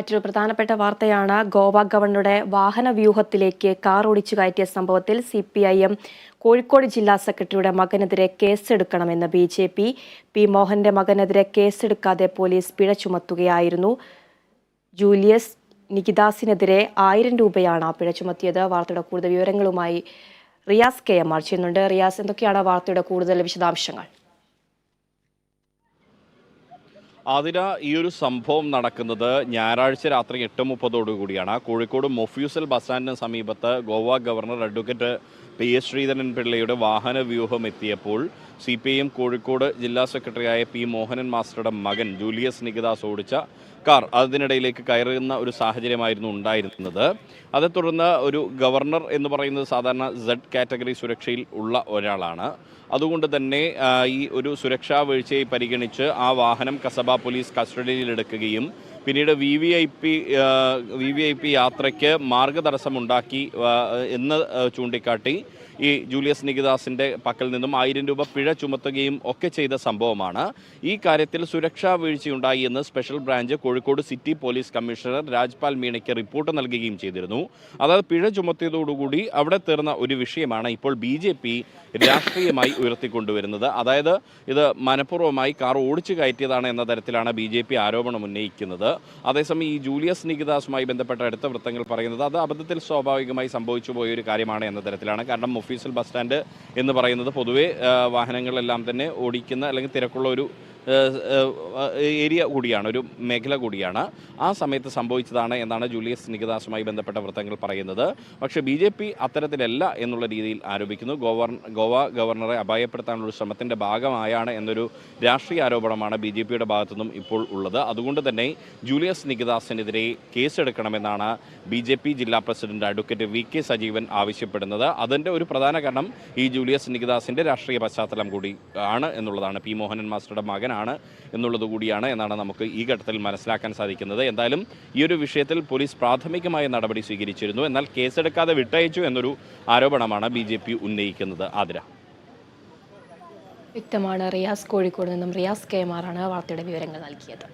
മറ്റൊരു പ്രധാനപ്പെട്ട വാർത്തയാണ്. ഗോവ ഗവർണറുടെ വാഹന വ്യൂഹത്തിലേക്ക് കാർ ഓടിച്ചു കയറ്റിയ സംഭവത്തിൽ C P I M Kozhikode ജില്ലാ സെക്രട്ടറിയുടെ മകനെതിരെ കേസെടുക്കണമെന്ന് ബി ജെ പി. പി മോഹന്റെ മകനെതിരെ കേസെടുക്കാതെ പോലീസ് പിഴ ചുമത്തുകയായിരുന്നു. ജൂലിയസ് നികിദാസിനെതിരെ ആയിരം രൂപയാണ് പിഴ ചുമത്തിയത്. വാർത്തയുടെ കൂടുതൽ വിവരങ്ങളുമായി റിയാസ് കെ എം ആർ ചെയ്യുന്നുണ്ട്. റിയാസ് എന്തൊക്കെയാണ് വാർത്തയുടെ കൂടുതൽ വിശദാംശങ്ങൾ? അതിന ഈ ഒരു സംഭവം നടക്കുന്നത് ഞായറാഴ്ച രാത്രി എട്ട് മുപ്പതോടു കൂടിയാണ്. കോഴിക്കോട് മൊഫ്യൂസൽ ബസ് സ്റ്റാൻഡിന് സമീപത്ത് Goa governor advocate P S Sreedharan പിള്ളയുടെ വാഹന വ്യൂഹം എത്തിയപ്പോൾ സി പി എം കോഴിക്കോട് ജില്ലാ സെക്രട്ടറിയായ പി മോഹനൻ മാസ്റ്ററുടെ മകൻ ജൂലിയസ് നികിദാസ് ഓടിച്ച കാർ അതിനിടയിലേക്ക് കയറുന്ന ഒരു സാഹചര്യമായിരുന്നു ഉണ്ടായിരുന്നത്. അതേ തുടർന്ന് ഒരു ഗവർണർ എന്ന് പറയുന്നത് സാധാരണ സെഡ് കാറ്റഗറി സുരക്ഷയിൽ ഉള്ള ഒരാളാണ്. അതുകൊണ്ട് തന്നെ ഈ ഒരു സുരക്ഷാ വീഴ്ചയെ പരിഗണിച്ച് ആ വാഹനം കസബ പോലീസ് കസ്റ്റഡിയിലെടുക്കുകയും പിന്നീട് V V I P V V I P യാത്രയ്ക്ക് മാർഗതടസ്സമുണ്ടാക്കി എന്ന് ചൂണ്ടിക്കാട്ടി ഈ ജൂലിയസ് നികിദാസിന്റെ പക്കൽ നിന്നും ആയിരം രൂപ പിഴ ചുമത്തുകയും ഒക്കെ ചെയ്ത സംഭവമാണ്. ഈ കാര്യത്തിൽ സുരക്ഷാ വീഴ്ചയുണ്ടായി എന്ന് special branch Kozhikode city police commissioner Rajpal മീണയ്ക്ക് report നൽകുകയും ചെയ്തിരുന്നു. അതായത് പിഴ ചുമത്തിയതോടുകൂടി അവിടെ തീർന്ന ഒരു വിഷയമാണ് ഇപ്പോൾ ബി ജെ പി രാഷ്ട്രീയമായി ഉയർത്തിക്കൊണ്ടുവരുന്നത്. അതായത് ഇത് മനഃപൂർവമായി കാർ ഓടിച്ചു കയറ്റിയതാണ് എന്ന തരത്തിലാണ് ബി ജെ പി ആരോപണം ഉന്നയിക്കുന്നത്. അതേസമയം ഈ ജൂലിയസ് നികിദാസുമായി ബന്ധപ്പെട്ട അടുത്ത വൃത്തങ്ങൾ പറയുന്നത് അത് അബദ്ധത്തിൽ സ്വാഭാവികമായി സംഭവിച്ചു പോയ ഒരു കാര്യമാണ് എന്ന തരത്തിലാണ്. കാരണം മുഫീസൽ ബസ് സ്റ്റാൻഡ് എന്ന് പറയുന്നത് പൊതുവേ വാഹനങ്ങളെല്ലാം തന്നെ ഓടിക്കുന്ന അല്ലെങ്കിൽ തിരക്കുള്ള ഒരു ഏരിയ കൂടിയാണ് ഒരു മേഖല കൂടിയാണ്. ആ സമയത്ത് സംഭവിച്ചതാണ് എന്നാണ് ജൂലിയസ് നികദാസുമായി ബന്ധപ്പെട്ട വൃത്തങ്ങൾ പറയുന്നത്. പക്ഷേ ബി ജെ പി അത്തരത്തിലല്ല എന്നുള്ള രീതിയിൽ ആരോപിക്കുന്നു. ഗോവർ ഗോവ ഗവർണറെ അപായപ്പെടുത്താനുള്ള ശ്രമത്തിന്റെ ഭാഗമായാണ് എന്നൊരു രാഷ്ട്രീയ ആരോപണമാണ് ബി ജെ പിയുടെ ഭാഗത്തുനിന്നും ഇപ്പോൾ ഉള്ളത്. അതുകൊണ്ട് തന്നെ ജൂലിയസ് നികദാസിനെതിരെ കേസെടുക്കണമെന്നാണ് ബി ജെ പി ജില്ലാ president advocate V K Sajeevan ആവശ്യപ്പെടുന്നത്. അതിന്റെ ഒരു പ്രധാന കാരണം ഈ ജൂലിയസ് നികദാസിന്റെ രാഷ്ട്രീയ പശ്ചാത്തലം കൂടി ആണ് എന്നുള്ളതാണ്. പി മോഹനൻ മാസ്റ്ററുടെ മകനാണ് എന്നുള്ളത് കൂടിയാണ് എന്നാണ് നമുക്ക് ഈ ഘട്ടത്തിൽ മനസ്സിലാക്കാൻ സാധിക്കുന്നത്. എന്തായാലും ഈ ഒരു വിഷയത്തിൽ പോലീസ് പ്രാഥമികമായ നടപടി സ്വീകരിച്ചിരുന്നു. എന്നാൽ കേസെടുക്കാതെ വിട്ടയച്ചു എന്നൊരു ആരോപണമാണ് ബി ജെ പി ഉന്നയിക്കുന്നത്. ആതിര. വ്യക്തമാണ്. റിയാസ് കോഴിക്കോട് നിന്നും റിയാസ് കെമാറാണ് വാർത്തയുടെ വിവരങ്ങൾ നൽകിയത്.